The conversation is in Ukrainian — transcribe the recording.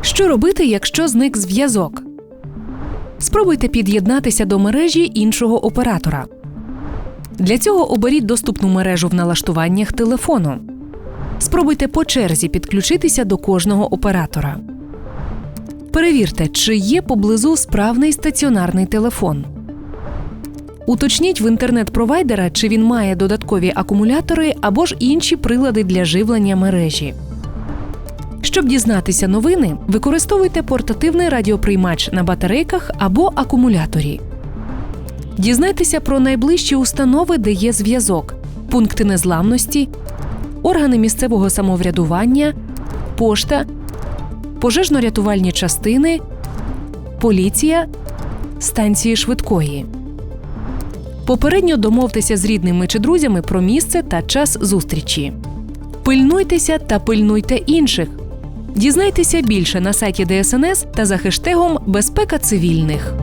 Що робити, якщо зник зв'язок? Спробуйте під'єднатися до мережі іншого оператора. Для цього оберіть доступну мережу в налаштуваннях телефону. Спробуйте по черзі підключитися до кожного оператора. Перевірте, чи є поблизу справний стаціонарний телефон. Уточніть в інтернет-провайдера, чи він має додаткові акумулятори або ж інші прилади для живлення мережі. Щоб дізнатися новини, використовуйте портативний радіоприймач на батарейках або акумуляторі. Дізнайтеся про найближчі установи, де є зв'язок, пункти незламності, органи місцевого самоврядування, пошта, пожежно-рятувальні частини, поліція, станції швидкої. Попередньо домовтеся з рідними чи друзями про місце та час зустрічі. Пильнуйтеся та пильнуйте інших. Дізнайтеся більше на сайті ДСНС та за хештегом Безпека цивільних.